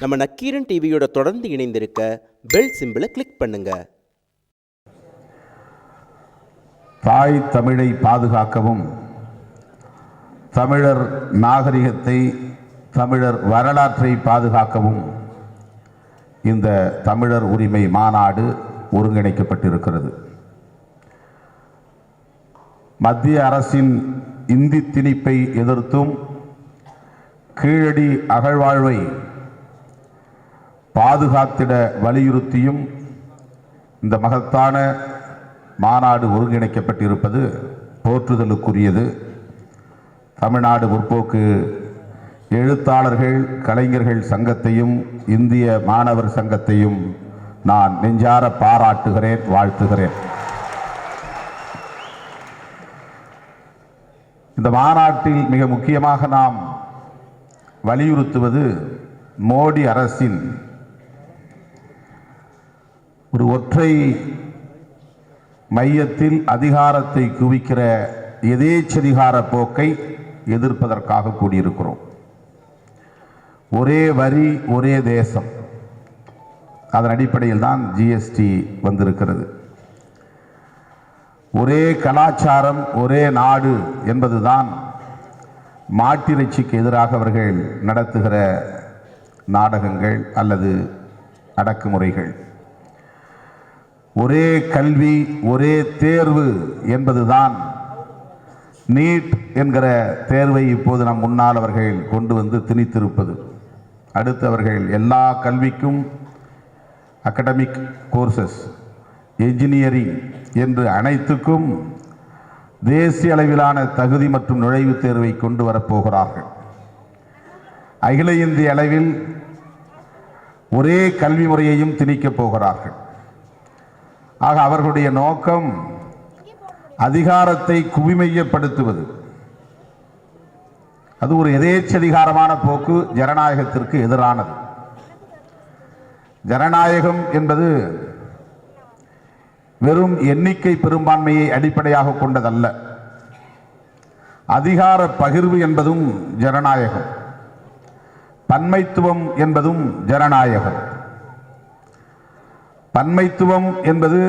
நம்ம நக்கீரன் டிவியோட தொடர்ந்து இணைந்திருக்க பெல் சிம்பிளை கிளிக் பண்ணுங்க. தாய் தமிழை பாதுகாக்கவும் தமிழர் நாகரிகத்தை தமிழர் வரலாற்றை பாதுகாக்கவும் இந்த தமிழர் உரிமை மாநாடு ஒருங்கிணைக்கப்பட்டிருக்கிறது. மத்திய அரசின் இந்தி திணிப்பை எதிர்த்தும் கீழடி அகழ்வாழ்வை பாதுகாத்திட வலியுறுத்தியும் இந்த மகத்தான மாநாடு ஒருங்கிணைக்கப்பட்டிருப்பது போற்றுதலுக்குரியது. தமிழ்நாடு முற்போக்கு எழுத்தாளர்கள் கலைஞர்கள் சங்கத்தையும் இந்திய மாணவர் சங்கத்தையும் நான் நெஞ்சார பாராட்டுகிறேன் வாழ்த்துகிறேன். இந்த மாநாட்டில் மிக முக்கியமாக நாம் வலியுறுத்துவது மோடி அரசின் ஒரு ஒற்றை மையத்தில் அதிகாரத்தை குவிக்கிற எதேச்சதிகார போக்கை எதிர்ப்பதற்காக கூடியிருக்கிறோம். ஒரே வரி ஒரே தேசம். அதன் அடிப்படையில் தான் ஜிஎஸ்டி வந்திருக்கிறது. ஒரே கலாச்சாரம் ஒரே நாடு என்பதுதான் மாட்டிறைச்சிக்கு எதிராக அவர்கள் நடத்துகிற நாடகங்கள் அல்லது அடக்குமுறைகள். ஒரே கல்வி ஒரே தேர்வு என்பதுதான் நீட் என்கிற தேர்வை இப்போது நம் முன்னால் அவர்கள் கொண்டு வந்து திணித்திருப்பது. அடுத்து அவர்கள் எல்லா கல்விக்கும் அகடமிக் கோர்சஸ் என்ஜினியரிங் என்று அனைத்துக்கும் தேசிய அளவிலான தகுதி மற்றும் நுழைவுத் தேர்வை கொண்டு வரப்போகிறார்கள். அகில இந்திய அளவில் ஒரே கல்வி முறையையும் திணிக்கப் போகிறார்கள். ஆக அவர்களுடைய நோக்கம் அதிகாரத்தை குவிமையப்படுத்துவது. அது ஒரு எதேச்சதிகாரமான போக்கு ஜனநாயகத்திற்கு எதிரானது. ஜனநாயகம் என்பது வெறும் எண்ணிக்கை பெரும்பான்மையை அடிப்படையாக கொண்டதல்ல. அதிகார பகிர்வு என்பதும் ஜனநாயகம். பன்மைத்துவம் என்பதும் ஜனநாயகம். பன்மைத்துவம் என்பது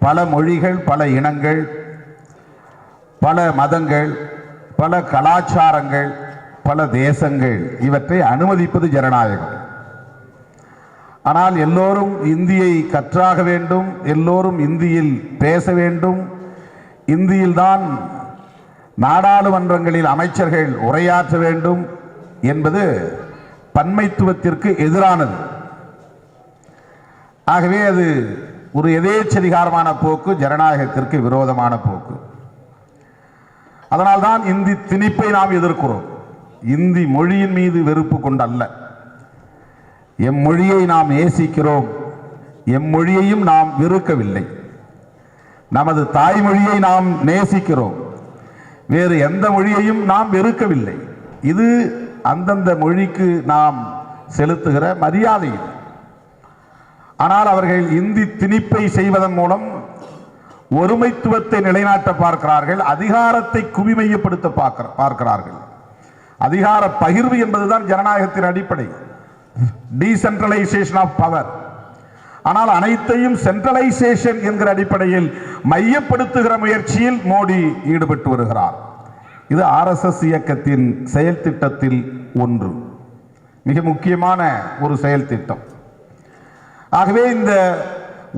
பல மொழிகள் பல இனங்கள் பல மதங்கள் பல கலாச்சாரங்கள் பல தேசங்கள். இவற்றை அனுமதிப்பது ஜனநாயகம். ஆனால் எல்லோரும் இந்தியை கற்றாக வேண்டும் எல்லோரும் இந்தியில் பேச வேண்டும். இந்தியில்தான் நாடாளுமன்றங்களில் அமைச்சர்கள் உரையாற்ற வேண்டும் என்பது பன்மைத்துவத்திற்கு எதிரானது. ஆகவே அது ஒரு எதேச்சதிகாரமான போக்கு ஜனநாயகத்திற்கு விரோதமான போக்கு. அதனால்தான் இந்தி திணிப்பை நாம் எதிர்க்கிறோம். இந்தி மொழியின் மீது வெறுப்பு கொண்டல்ல. எம் மொழியை நாம் நேசிக்கிறோம். எம் மொழியையும் நாம் வெறுக்கவில்லை. நமது தாய்மொழியை நாம் நேசிக்கிறோம். வேறு எந்த மொழியையும் நாம் வெறுக்கவில்லை. இது அந்தந்த மொழிக்கு நாம் செலுத்துகிற மரியாதை ஆனால் அவர்கள் இந்தி திணிப்பை செய்வதன் மூலம் ஒருமைத்துவத்தை நிலைநாட்ட பார்க்கிறார்கள் அதிகாரத்தை குவிமையப்படுத்த பார்க்கிற- பார்க்கிறார்கள். அதிகார பகிர்வு என்பதுதான் ஜனநாயகத்தின் அடிப்படை. டீசென்ட்ரலைசேஷன் ஆஃப் பவர் ஆனால் அனைத்தையும் சென்ட்ரலைசேஷன் என்கிற அடிப்படையில் மையப்படுத்துகிற முயற்சியில் மோடி ஈடுபட்டு வருகிறார். இது ஆர்எஸ்எஸ் இயக்கத்தின் செயல் திட்டத்தில் ஒன்று. மிக முக்கியமான ஒரு செயல் திட்டம். ஆகவே இந்த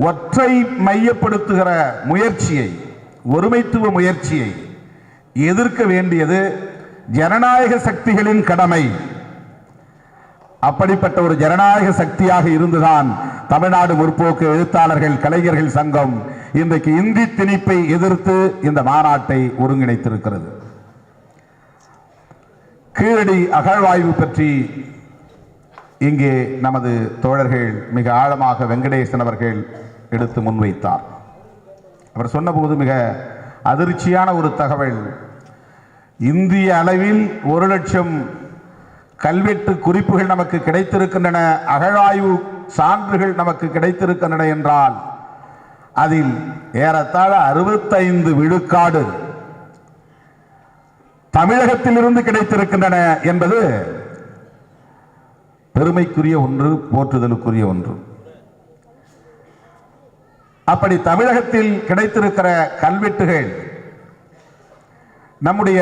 ஒற்றை மையப்படுத்துகிற முயற்சியை ஒருமைத்துவ முயற்சியை எதிர்க்க வேண்டியது ஜனநாயக சக்திகளின் கடமை. அப்படிப்பட்ட ஒரு ஜனநாயக சக்தியாக இருந்துதான் தமிழ்நாடு முற்போக்கு எழுத்தாளர்கள் கலைஞர்கள் சங்கம் இன்றைக்கு இந்தி திணிப்பை எதிர்த்து இந்த மாநாட்டை ஒருங்கிணைத்திருக்கிறது. கீழடி அகழ்வாய்வு பற்றி இங்கே நமது தோழர்கள் மிக ஆழமாக வெங்கடேசன் அவர்கள் எடுத்து முன்வைத்தார். அவர் சொன்னபோது மிக அதிர்ச்சியான ஒரு தகவல். இந்திய அளவில் ஒரு லட்சம் கல்வெட்டு குறிப்புகள் நமக்கு கிடைத்திருக்கின்றன அகழாய்வு சான்றுகள் நமக்கு கிடைத்திருக்கின்றன என்றால் அதில் ஏறத்தாழ அறுபத்தைந்து விழுக்காடு தமிழகத்திலிருந்து கிடைத்திருக்கின்றன என்பது பெருமைக்குரிய ஒன்று போற்றுதலுக்குரிய ஒன்று. அப்படி தமிழகத்தில் கிடைத்திருக்கிற கல்வெட்டுகள் நம்முடைய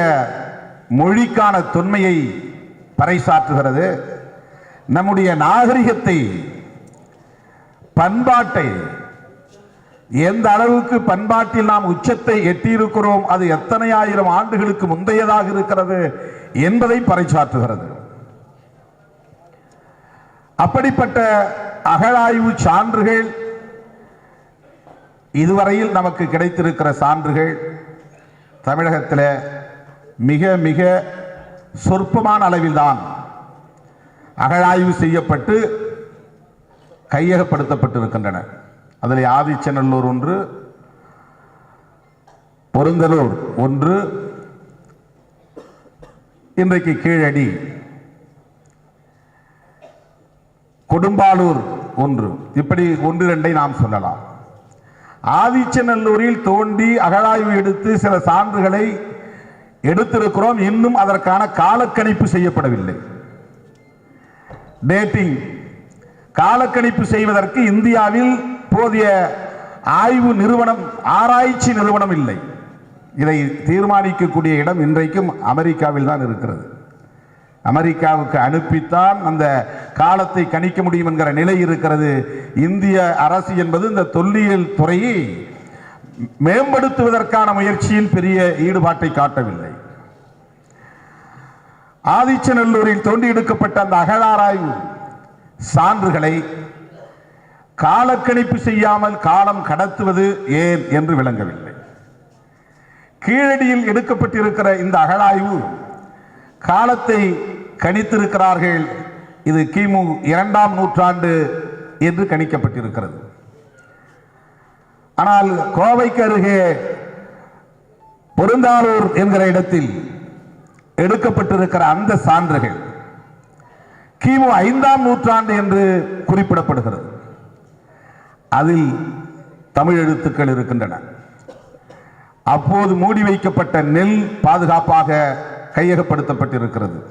மொழிக்கான தொன்மையை பறைசாற்றுகிறது நம்முடைய நாகரிகத்தை பண்பாட்டை எந்த அளவுக்கு பண்பாட்டில் நாம் உச்சத்தை எட்டியிருக்கிறோம் அது எத்தனை ஆயிரம் ஆண்டுகளுக்கு முந்தையதாக இருக்கிறது என்பதை பறைசாற்றுகிறது. அப்படிப்பட்ட அகழாய்வு சான்றுகள் இதுவரையில் நமக்கு கிடைத்திருக்கிற சான்றுகள் தமிழகத்தில் மிக மிக சொற்பமான அளவில்தான் அகழாய்வு செய்யப்பட்டு கையகப்படுத்தப்பட்டிருக்கின்றன. அதில் ஆதிச்சநல்லூர் ஒன்று பொருந்தலூர் ஒன்று இன்றைக்கு கீழடி கொடும்பாலூர் ஒன்று. இப்படி ஒன்று ரெண்டை நாம் சொல்லலாம். ஆதிச்சநல்லூரில் தோண்டி அகழாய்வு எடுத்து சில சான்றுகளை எடுத்திருக்கிறோம். இன்னும் அதற்கான காலக்கணிப்பு செய்யப்படவில்லை. டேட்டிங். காலக்கணிப்பு செய்வதற்கு இந்தியாவில் போதிய ஆய்வு நிறுவனம் ஆராய்ச்சி நிறுவனம் இல்லை. இதை தீர்மானிக்கக்கூடிய இடம் இன்றைக்கும் அமெரிக்காவில் தான் இருக்கிறது. அமெரிக்காவுக்கு அனுப்பித்தான் அந்த காலத்தை கணிக்க முடியும் என்கிற நிலை இருக்கிறது. இந்திய அரசு என்பது இந்த தொல்லியல் துறையை மேம்படுத்துவதற்கான முயற்சியில் பெரிய ஈடுபாட்டை காட்டவில்லை. ஆதிச்சநல்லூரில் தோண்டி எடுக்கப்பட்ட அந்த அகழாராய்வு சான்றுகளை காலக்கணிப்பு செய்யாமல் காலம் கடத்துவது ஏன் என்று விளங்கவில்லை. கீழடியில் எடுக்கப்பட்டிருக்கிற இந்த அகழாய்வு காலத்தை கணித்திருக்கிறார்கள். இது கிமு இரண்டாம் நூற்றாண்டு என்று கணிக்கப்பட்டிருக்கிறது. ஆனால் கோவைக்கு அருகே பொருந்தாலூர் என்கிற இடத்தில் எடுக்கப்பட்டிருக்கிற அந்த சான்றுகள் கிமு ஐந்தாம் நூற்றாண்டு என்று குறிப்பிடப்படுகிறது. அதில் தமிழ் எழுத்துக்கள் இருக்கின்றன. அப்போது மூடி வைக்கப்பட்ட நெல் பாதுகாப்பாக கையகப்படுத்தப்பட்டிருக்கிறது.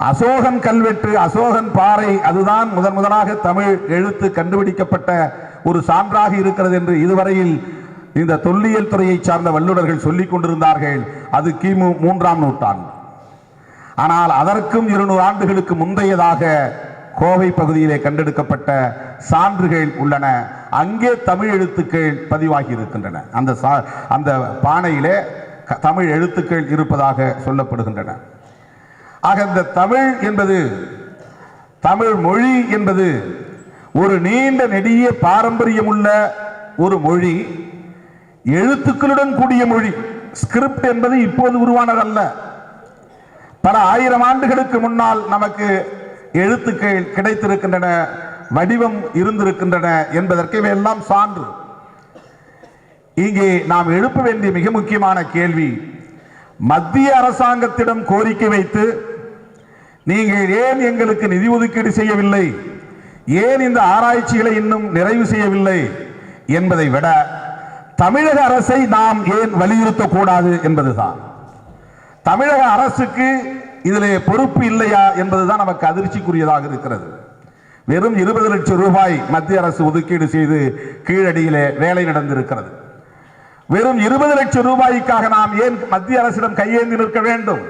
அசோகன் கல்வெட்டு அசோகன் பாறை அதுதான் முதன் முதலாக தமிழ் எழுத்து கண்டுபிடிக்கப்பட்ட ஒரு சான்றாக இருக்கிறது என்று இதுவரையில் இந்த தொல்லியல் துறையை சார்ந்த வல்லுநர்கள் சொல்லிக் கொண்டிருந்தார்கள். அது கிமு மூன்றாம் நூற்றாண்டு. ஆனால் அதற்கும் இருநூறு ஆண்டுகளுக்கு முந்தையதாக கோவை பகுதியிலே கண்டெடுக்கப்பட்ட சான்றுகள் உள்ளன. அங்கே தமிழ் எழுத்துக்கள் பதிவாகி இருக்கின்றன. அந்த சா- அந்த பானையிலே தமிழ் எழுத்துக்கள் இருப்பதாக சொல்லப்படுகின்றன. ஆக இந்த தமிழ் என்பது தமிழ் மொழி என்பது ஒரு நீண்ட நெடிய பாரம்பரியம் உள்ள ஒரு மொழி எழுத்துக்களுடன் கூடிய மொழி. ஸ்கிரிப்ட் என்பது இப்போது உருவானதல்ல. பல ஆயிரம் ஆண்டுகளுக்கு முன்னால் நமக்கு எழுத்துக்கள் கிடைத்திருக்கின்றன வடிவம் இருந்திருக்கின்றன என்பதற்கு இவையெல்லாம் சான்று. இங்கே நாம் எழுப்ப வேண்டிய மிக முக்கியமான கேள்வி. மத்திய அரசாங்கத்திடம் கோரிக்கை வைத்து நீங்கள் ஏன் எங்களுக்கு நிதி ஒதுக்கீடு செய்யவில்லை? ஏன் இந்த ஆராய்ச்சிகளை இன்னும் நிறைவு செய்யவில்லை? என்பதை விட தமிழக அரசை நாம் ஏன் வலியுறுத்தக்கூடாது என்பதுதான். தமிழக அரசுக்கு இதில் பொறுப்பு இல்லையா என்பதுதான் நமக்கு அதிர்ச்சிக்குரியதாக இருக்கிறது. வெறும் இருபது லட்சம் ரூபாய் மத்திய அரசு ஒதுக்கீடு செய்து கீழடியிலே வேலை நடந்திருக்கிறது. வெறும் இருபது லட்சம் ரூபாய்க்காக நாம் ஏன் மத்திய அரசிடம் கையேந்தி நிற்க வேண்டும்?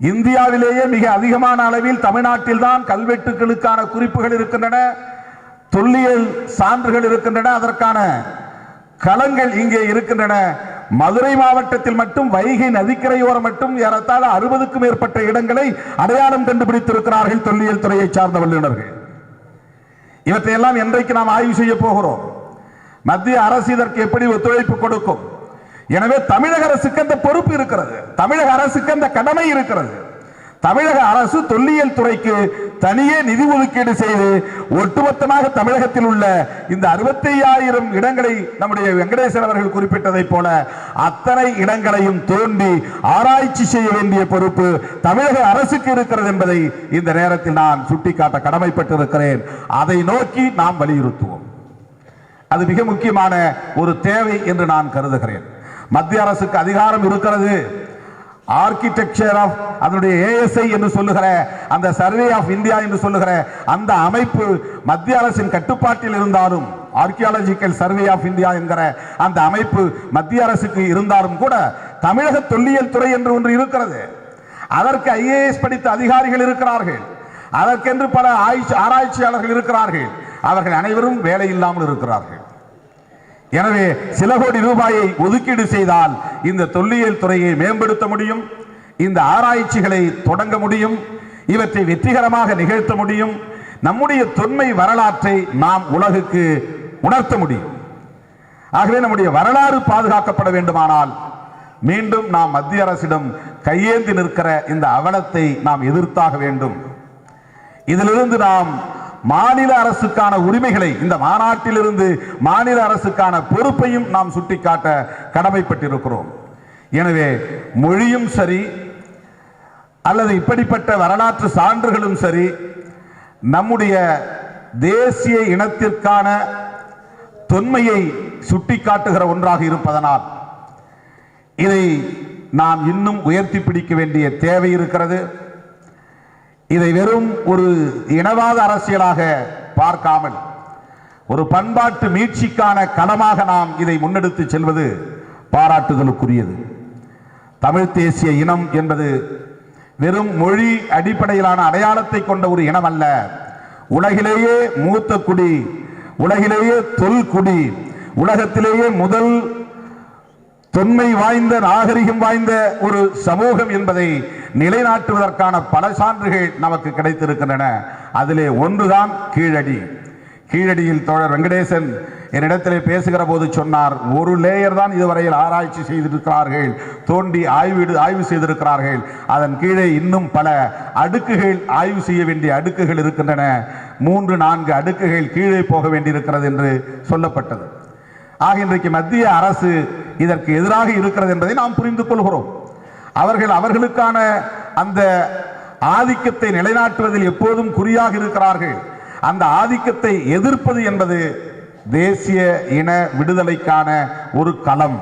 இந்தியாவிலேயே மிக அதிகமான அளவில் தமிழ்நாட்டில் தான் கல்வெட்டுகளுக்கான குறிப்புகள் இருக்கின்றன தொல்லியல் சான்றுகள் இருக்கின்றன அதற்கான களங்கள் இங்கே இருக்கின்றன. மதுரை மாவட்டத்தில் மட்டும் வைகை நதிக்கரையோரம் மட்டும் ஏறத்தாழ அறுபதுக்கும் மேற்பட்ட இடங்களை அடையாளம் கண்டுபிடித்திருக்கிறார்கள் தொல்லியல் துறையை சார்ந்த வல்லுநர்கள். இவற்றையெல்லாம் என்றைக்கு நாம் ஆய்வு செய்ய போகிறோம்? மத்திய அரசு இதற்கு எப்படி ஒத்துழைப்பு கொடுக்கும்? எனவே தமிழக அரசுக்கு அந்த பொறுப்பு இருக்கிறது. தமிழக அரசுக்கு அந்த கடமை இருக்கிறது. தமிழக அரசு தொல்லியல் துறைக்கு தனியே நிதி ஒதுக்கீடு செய்து ஒட்டுமொத்தமாக தமிழகத்தில் உள்ள இந்த அறுபத்தி ஆயிரம் இடங்களை நம்முடைய வெங்கடேசன் அவர்கள் குறிப்பிட்டதை போல அத்தனை இடங்களையும் தோண்டி ஆராய்ச்சி செய்ய வேண்டிய பொறுப்பு தமிழக அரசுக்கு இருக்கிறது என்பதை இந்த நேரத்தில் நான் சுட்டிக்காட்ட கடமைப்பட்டிருக்கிறேன். அதை நோக்கி நாம் வலியுறுத்துவோம். அது மிக முக்கியமான ஒரு தேவை என்று நான் கருதுகிறேன். மத்திய அரசுக்கு அதிகாரம் இருக்கிறது. ஆர்கிடெக்சர் ஆஃப் அதனுடைய ஏஎஸ்ஐ என்று சொல்லுகிற அந்த சர்வே ஆஃப் இந்தியா என்று சொல்லுகிற அந்த அமைப்பு மத்திய அரசின் கட்டுப்பாட்டில் இருந்தாலும் ஆர்கியாலஜிக்கல் சர்வே ஆஃப் இந்தியா என்கிற அந்த அமைப்பு மத்திய அரசுக்கு இருந்தாலும் கூட தமிழக தொல்லியல் துறை என்று ஒன்று இருக்கிறது. அதற்கு ஐஏஎஸ் படித்த அதிகாரிகள் இருக்கிறார்கள். அதற்கென்று பல ஆய்ச்சி- ஆராய்ச்சியாளர்கள் இருக்கிறார்கள். அவர்கள் அனைவரும் வேலை இல்லாமல் இருக்கிறார்கள். எனவே சில கோடி ரூபாயை ஒதுக்கீடு செய்தால் இந்த தொல்லியல் துறையை மேம்படுத்த முடியும் இந்த ஆராய்ச்சிகளை தொடங்க முடியும் இவற்றை வெற்றிகரமாக நிகழ்த்த முடியும் நம்முடைய தொன்மை வரலாற்றை நாம் உலகுக்கு உணர்த்த முடியும். ஆகவே நம்முடைய வரலாறு பாதுகாக்கப்பட வேண்டுமானால் மீண்டும் நாம் மத்திய அரசிடம் கையேந்தி நிற்கிற இந்த அவலத்தை நாம் எதிர்த்தாக வேண்டும். இதிலிருந்து நாம் மாநில அரசுக்கான உரிமைகளை இந்த மாநாட்டிலிருந்து மாநில அரசுக்கான பொறுப்பையும் நாம் சுட்டிக்காட்ட கடமைப்பட்டிருக்கிறோம். எனவே மொழியும் சரி அல்லது இப்படிப்பட்ட வரலாற்று சான்றுகளும் சரி நம்முடைய தேசிய இனத்திற்கான தொன்மையை சுட்டிக்காட்டுகிற ஒன்றாக இருப்பதனால் இதை நாம் இன்னும் உயர்த்தி பிடிக்க வேண்டிய தேவை இருக்கிறது. இதை வெறும் ஒரு இனவாத அரசியலாக பார்க்காமல் ஒரு பண்பாட்டு மீட்சிக்கான களமாக நாம் இதை முன்னெடுத்து செல்வது பாராட்டுதலுக்குரியது. தமிழ் தேசிய இனம் என்பது வெறும் மொழி அடிப்படையிலான அடையாளத்தை கொண்ட ஒரு இனம் அல்ல உலகிலேயே மூத்த குடி உலகிலேயே தொல்குடி உலகத்திலேயே முதல் தொன்மை வாய்ந்த நாகரிகம் வாய்ந்த ஒரு சமூகம் என்பதை நிலைநாட்டுவதற்கான பல சான்றுகள் நமக்கு கிடைத்திருக்கின்றன. அதிலே ஒன்றுதான் கீழடி. கீழடியில் தோழர் வெங்கடேசன் என்னிடத்திலே பேசுகிற போது சொன்னார் ஒரு லேயர் தான் இதுவரையில் ஆராய்ச்சி செய்திருக்கிறார்கள். தோண்டி ஆய்வு ஆய்வு செய்திருக்கிறார்கள். அதன் கீழே இன்னும் பல அடுக்குகள் ஆய்வு செய்ய வேண்டிய அடுக்குகள் இருக்கின்றன. மூன்று நான்கு அடுக்குகள் கீழே போக வேண்டியிருக்கிறது என்று சொல்லப்பட்டது. ஆக இன்றைக்கு மத்திய அரசு இதற்கு எதிராக இருக்கிறது என்பதை நாம் புரிந்து கொள்கிறோம். அவர்கள் அவர்களுக்கான அந்த ஆதிக்கத்தை நிலைநாட்டுவதில் எப்போதும் குறியாக இருக்கிறார்கள். அந்த ஆதிக்கத்தை எதிர்ப்பது என்பது தேசிய இன விடுதலைக்கான ஒரு களம்.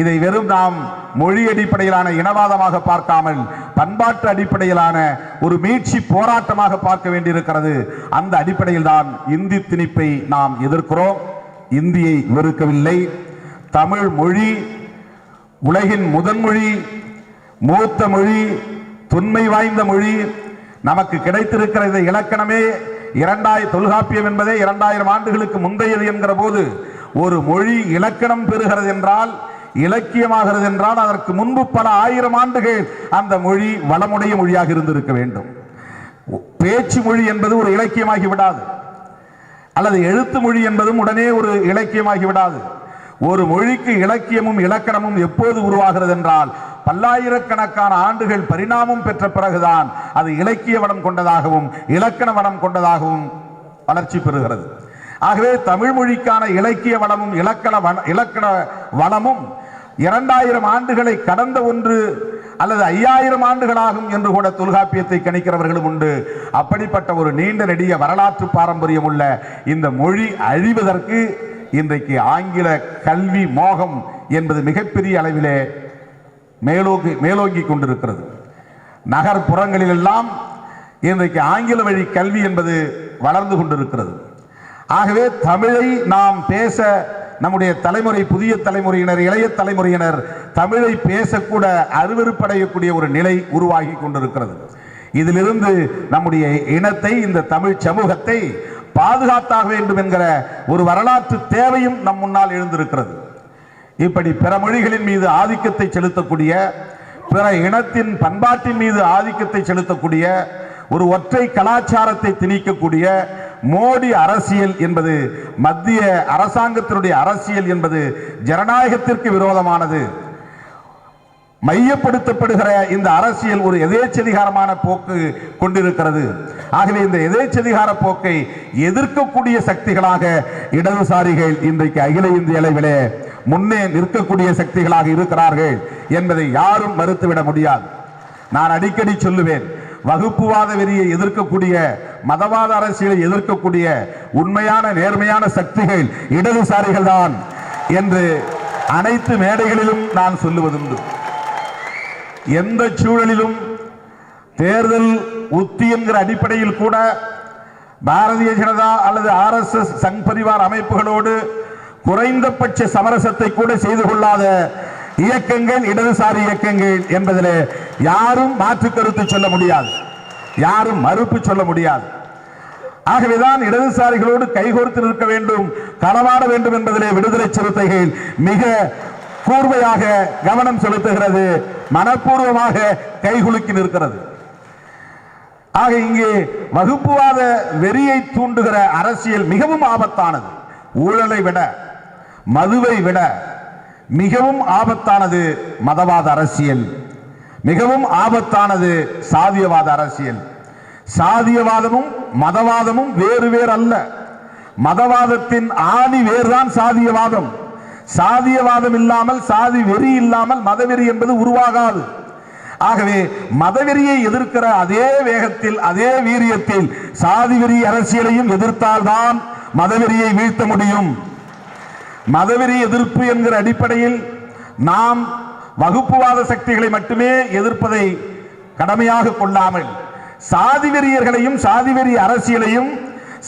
இதை வெறும் நாம் மொழி அடிப்படையிலான இனவாதமாக பார்க்காமல் பண்பாட்டு அடிப்படையிலான ஒரு மீட்சி போராட்டமாக பார்க்க வேண்டியிருக்கிறது. அந்த அடிப்படையில் தான் இந்தி திணிப்பை நாம் எதிர்க்கிறோம். இந்தியை வெறுக்கவில்லை. தமிழ் மொழி உலகின் முதன்மொழி மூத்த மொழி தொன்மை வாய்ந்த மொழி. நமக்கு கிடைத்திருக்கிற இந்த இலக்கணமே இரண்டாயிர தொல்காப்பியம் என்பதே இரண்டாயிரம் ஆண்டுகளுக்கு முந்தையது என்கிற போது ஒரு மொழி இலக்கணம் பெறுகிறது என்றால் இலக்கியமாகிறது என்றால் அதற்கு முன்பு பல ஆயிரம் ஆண்டுகள் அந்த மொழி வளமுடைய மொழியாக இருந்திருக்க வேண்டும். பேச்சு மொழி என்பது ஒரு இலக்கியமாகி விடாது. அல்லது எழுத்து மொழி என்பதும் உடனே ஒரு இலக்கியமாகி விடாது. ஒரு மொழிக்கு இலக்கியமும் இலக்கணமும் எப்போது உருவாகிறது என்றால் பல்லாயிரக்கணக்கான ஆண்டுகள் பரிணாமம் பெற்ற பிறகுதான் அது இலக்கிய வளம் கொண்டதாகவும் இலக்கண வளம் கொண்டதாகவும் வளர்ச்சி பெறுகிறது. ஆகவே தமிழ் மொழிக்கான இலக்கிய வளமும் இலக்கண இலக்கண வளமும் இரண்டாயிரம் ஆண்டுகளை கடந்த ஒன்று அல்லது ஐயாயிரம் ஆண்டுகளாகும் என்று கூட தொல்காப்பியத்தை கணிக்கிறவர்களும் உண்டு. அப்படிப்பட்ட ஒரு நீண்ட நெடிய வரலாற்று பாரம்பரியம் உள்ள இந்த மொழி அழிவதற்கு இன்றைக்கு ஆங்கில கல்வி மோகம் என்பது மிகப்பெரிய அளவிலே மேலோங்கி மேலோங்கி கொண்டிருக்கிறது. நகர்ப்புறங்களிலெல்லாம் இன்றைக்கு ஆங்கில வழி கல்வி என்பது வளர்ந்து கொண்டிருக்கிறது. ஆகவே தமிழை நாம் பேச நம்முடைய தலைமுறை புதிய தலைமுறையினர் இளைய தலைமுறையினர் தமிழை பேசக்கூட அருவறுப்படையக்கூடிய ஒரு நிலை உருவாகி கொண்டிருக்கிறது. இதிலிருந்து நம்முடைய இனத்தை இந்த தமிழ் சமூகத்தை பாதுகாத்தாக வேண்டும் என்கிற ஒரு வரலாற்று தேவையும் நம் முன்னால் எழுந்திருக்கிறது. இப்படி பிற மொழிகளின் மீது ஆதிக்கத்தை செலுத்தக்கூடிய பிற இனத்தின் பண்பாட்டின் மீது ஆதிக்கத்தை செலுத்தக்கூடிய ஒரு ஒற்றை கலாச்சாரத்தை திணிக்கக்கூடிய மோடி அரசியல் என்பது மத்திய அரசாங்கத்தினுடைய அரசியல் என்பது ஜனநாயகத்திற்கு விரோதமானது. மையப்படுத்தப்படுகிற இந்த அரசியல் ஒரு எதேச்சதிகாரமான போக்கு கொண்டிருக்கிறது. ஆகவே இந்த எதேச்சதிகார போக்கை எதிர்க்கக்கூடிய சக்திகளாக இடதுசாரிகள் இன்றைக்கு அகில இந்திய அளவிலே முன்னே நிற்கக்கூடிய சக்திகளாக இருக்கிறார்கள் என்பதை யாரும் மறுத்துவிட முடியாது. நான் அடிக்கடி சொல்லுவேன் வகுப்புவாத வெறியை எதிர்க்கக்கூடிய மதவாத அரசியலை எதிர்க்கக்கூடிய உண்மையான நேர்மையான சக்திகள் இடதுசாரிகள் தான் என்று அனைத்து மேடைகளிலும் நான் சொல்லுவதுண்டு. எந்த சூழலிலும் தேர்தல் உத்தி என்கிற அடிப்படையில் கூட பாரதிய ஜனதா அல்லது ஆர்எஸ்எஸ் சங் பரிவார் அமைப்புகளோடு குறைந்தபட்ச சமரசத்தை கூட செய்து கொள்ளாத இயக்கங்கள் இடதுசாரி இயக்கங்கள் என்பதில் யாரும் மாற்று கருத்து சொல்ல முடியாது. யாரும் மறுப்பு சொல்ல முடியாது. ஆகவேதான் இடதுசாரிகளோடு கைகோர்த்து நிற்க வேண்டும் களவாட வேண்டும் என்பதிலே விடுதலை சிறுத்தைகள் மிக கூர்மையாக கவனம் செலுத்துகிறது. மனப்பூர்வமாக கைகுலுக்கி நிற்கிறது. ஆக இங்கே வகுப்புவாத வெறியை தூண்டுகிற அரசியல் மிகவும் ஆபத்தானது. ஊழலை விட மதுவை விட மிகவும் ஆபத்தானது மதவாத அரசியல். மிகவும் ஆபத்தானது சாதியவாத அரசியல். சாதியவாதமும் மதவாதமும் வேறு வேறு அல்ல மதவாதத்தின் ஆணி வேர்தான் சாதியவாதம். சாதியவாதம் இல்லாமல் சாதி வெறி இல்லாமல் மதவெறி என்பது உருவாகாது. ஆகவே மதவெறியை எதிர்க்கிற அதே வேகத்தில் அதே வீரியத்தில் சாதி வெறி அரசியலையும் எதிர்த்தால்தான் மதவெறியை வீழ்த்த முடியும். மதவெறி எதிர்ப்பு என்கிற அடிப்படையில் நாம் வகுப்புவாத சக்திகளை மட்டுமே எதிர்ப்பதை கடமையாக கொள்ளாமல் சாதி வெறியர்களையும் சாதி வெறி அரசியலையும்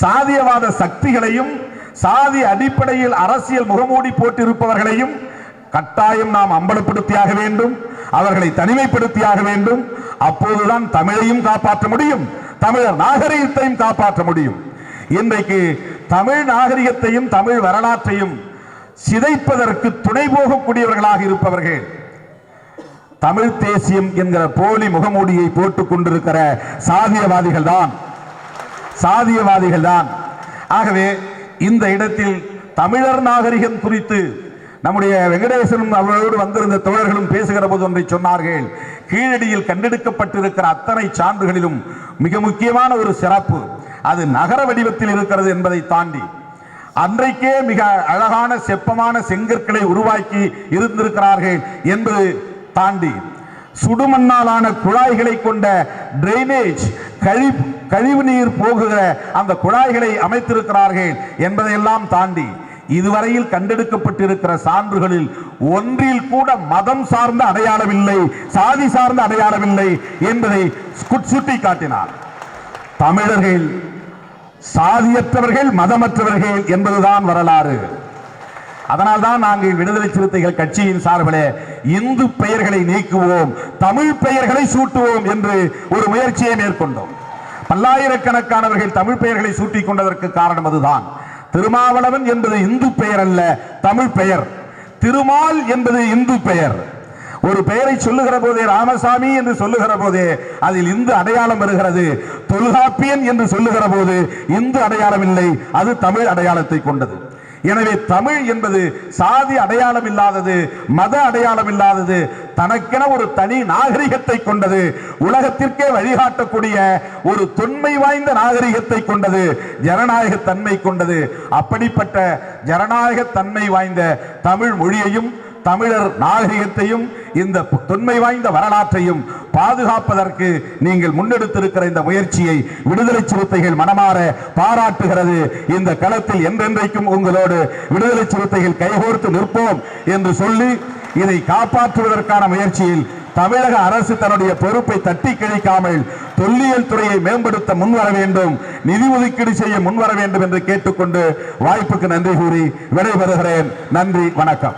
சாதியவாத சக்திகளையும் சாதி அடிப்படையில் அரசியல் முகமூடி போட்டிருப்பவர்களையும் கட்டாயம் நாம் அம்பலப்படுத்தியாக வேண்டும் அவர்களை தனிமைப்படுத்தியாக வேண்டும். அப்போதுதான் தமிழையும் காப்பாற்ற முடியும் தமிழர் நாகரிகத்தையும் காப்பாற்ற முடியும். இன்றைக்கு தமிழ் நாகரிகத்தையும் தமிழ் வரலாற்றையும் சிதைப்பதற்கு துணை போகக்கூடியவர்களாக இருப்பவர்கள். தமிழ் தேசியம் என்கிற போலி முகமூடியை போட்டுக் கொண்டிருக்கிற சாதியவாதிகள் தான் சாதியவாதிகள் தான் ஆகவே இந்த இடத்தில் தமிழர் நாகரிகம் குறித்து நம்முடைய வெங்கடேசனும் அவர்களோடு வந்திருந்த தோழர்களும் பேசுகிற போது ஒன்றை சொன்னார்கள். கீழடியில் கண்டெடுக்கப்பட்டிருக்கிற அத்தனை சான்றுகளிலும் மிக முக்கியமான ஒரு சிறப்பு அது நகர வடிவத்தில் இருக்கிறது என்பதை தாண்டி அன்றைக்கே மிக அழகான செப்பமான செங்கற்களை உருவாக்கி இருந்திருக்கிறார்கள் என்பது தாண்டி சுடுமண்ணாலான குழாய்களை கொண்ட டிரைனேஜ் கழி கழிவு நீர் போகுகிற அந்த குழாய்களை அமைத்திருக்கிறார்கள் என்பதையெல்லாம் தாண்டி இதுவரையில் கண்டெடுக்கப்பட்டிருக்கிற சான்றுகளில் ஒன்றில் கூட மதம் சார்ந்த அடையாளமில்லை சாதி சார்ந்த அடையாளமில்லை என்பதை சுட்டி காட்டினார் தமிழர்கள் சாதியற்றவர்கள் மதமற்றவர்கள் என்பதுதான் வரலாறு. அதனால்தான் நாங்கள் விடுதலை சிறுத்தைகள் கட்சியின் சார்பிலே இந்து பெயர்களை நீக்குவோம் தமிழ் பெயர்களை சூட்டுவோம் என்று ஒரு முயற்சியை மேற்கொண்டோம். பல்லாயிரக்கணக்கானவர்கள் தமிழ் பெயர்களை சூட்டிக் கொண்டதற்கு காரணம் அதுதான். திருமாவளவன் என்பது இந்து பெயர் அல்ல தமிழ் பெயர். திருமால் என்பது இந்து பெயர். ஒரு பெயரை சொல்லுகிற போதே ராமசாமி என்று சொல்லுகிற போதே அதில் இந்து அடையாளம் வருகிறது. தொல்காப்பியன் என்று சொல்லுகிற போது இந்து அடையாளம் இல்லை அது தமிழ் அடையாளத்தை கொண்டது. எனவே தமிழ் என்பது சாதி அடையாளம் இல்லாதது மத அடையாளம் இல்லாதது தனக்கென ஒரு தனி நாகரிகத்தை கொண்டது உலகத்திற்கே வழிகாட்டக்கூடிய ஒரு தொன்மை வாய்ந்த நாகரிகத்தை கொண்டது ஜனநாயக தன்மை கொண்டது. அப்படிப்பட்ட ஜனநாயக தன்மை வாய்ந்த தமிழ் மொழியையும் தமிழர் நாகரிகத்தையும் இந்த தொன்மை வாய்ந்த வரலாற்றையும் பாதுகாப்பதற்கு நீங்கள் முன்னெடுத்திருக்கிற இந்த முயற்சியை விடுதலை சிறுத்தைகள் மனமாற பாராட்டுகிறது. இந்த களத்தில் என்றென்றைக்கும் உங்களோடு விடுதலை சிறுத்தைகள் கைகோர்த்து நிற்போம் என்று சொல்லி இதை காப்பாற்றுவதற்கான முயற்சியில் தமிழக அரசு தன்னுடைய பொறுப்பை தட்டி கழிக்காமல் தொல்லியல் துறையை மேம்படுத்த முன்வர வேண்டும் நிதி ஒதுக்கீடு செய்ய முன்வர வேண்டும் என்று கேட்டுக்கொண்டு வாய்ப்புக்கு நன்றி கூறி விடைபெறுகிறேன். நன்றி வணக்கம்.